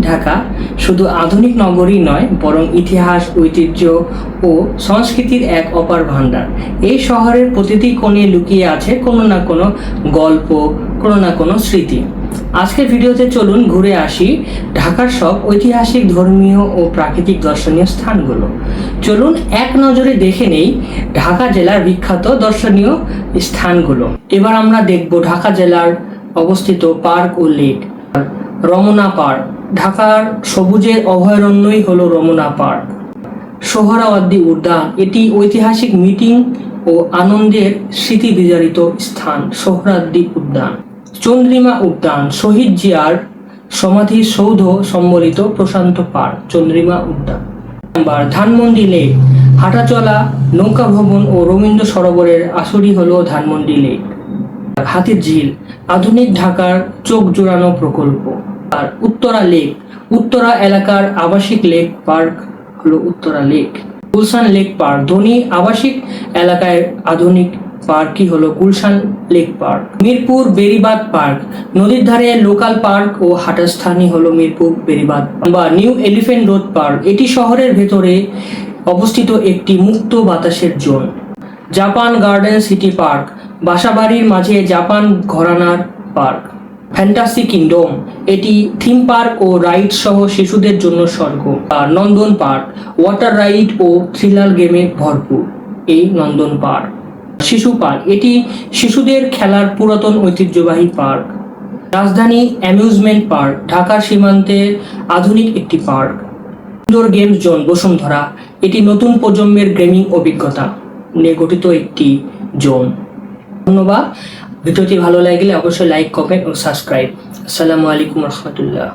ঢাকা শুধু আধুনিক নগরী নয়, বরং ইতিহাস, ঐতিহ্য ও সংস্কৃতির এক অপার ভাণ্ডার। এই শহরের প্রতিটি কোণে লুকিয়ে আছে কোনো না কোনো গল্প, কোনো না কোনো স্মৃতি। আজকের ভিডিওতে চলুন ঘুরে আসি ঢাকার সব ঐতিহাসিক, ধর্মীয় ও প্রাকৃতিক দর্শনীয় স্থানগুলো। চলুন এক নজরে দেখে নেই ঢাকা জেলার বিখ্যাত দর্শনীয় স্থানগুলো। এবার আমরা দেখব ঢাকা জেলার অবস্থিত পার্ক ও লেক। রমনা পার্ক ঢাকার সবুজের অভয়ারণ্যই হলো রমনা পার্ক সোহরাওয়ার্দী উদ্যান, এটি ঐতিহাসিক মিটিং ও আনন্দের স্মৃতি বিজড়িত স্থান, সোহরাওয়ার্দী উদ্যান। চন্দ্রিমা উদ্যান, শহীদ জিয়ার সমাধি সৌধ সম্বলিত প্রশান্ত পার্ক চন্দ্রিমা উদ্যান। নাম্বার, ধানমন্ডি লেক, হাঁটাচলা, নৌকা ভবন ও রবীন্দ্র সরোবরের আসরই হল ধানমন্ডি লেক। হাতির ঝিল আধুনিক ঢাকার চোখ জোড়ানো প্রকল্প। আর উত্তরা লেক। উত্তরা এলাকার আবাসিক লেক পার্ক হলো Uttara lake. Gulshan lake park. ধনী আবাসিক এলাকায় আধুনিক পার্কই হলো Gulshan lake park. Mirpur Beribad park. নদীর ধারে লোকাল পার্ক ও হাঁটার স্থানই হলো মিরপুর বেরিবাদ বা নিউ এলিফেন্ট রোড পার্ক। এটি শহরের ভেতরে অবস্থিত একটি মুক্ত বাতাসের zone. Japan garden city park. বাসাবাড়ির মাঝে জাপান ঘরানার পার্ক। ফ্যান্টাসি কিংডম, এটি থিম পার্ক ও রাইড সহ শিশুদের জন্য স্বর্গ। আর নন্দন পার্ক ওয়াটার রাইড ও থ্রিলার গেমে ভরপুর এই নন্দন পার্ক। শিশু পার্ক, এটি শিশুদের খেলার পুরাতন ঐতিহ্যবাহী পার্ক। রাজধানী অ্যামিউজমেন্ট পার্ক ঢাকার সীমান্তে আধুনিক একটি park. Indoor games zone Bashundhara, এটি নতুন প্রজন্মের গেমিং অভিজ্ঞতা নিয়ে গঠিত একটি জোন। ধন্যবাদ। ভিডিওটি ভালো লাগলে অবশ্যই লাইক কমেন্ট ও সাবস্ক্রাইব আসসালামু আলাইকুম রহমতুল্লাহ।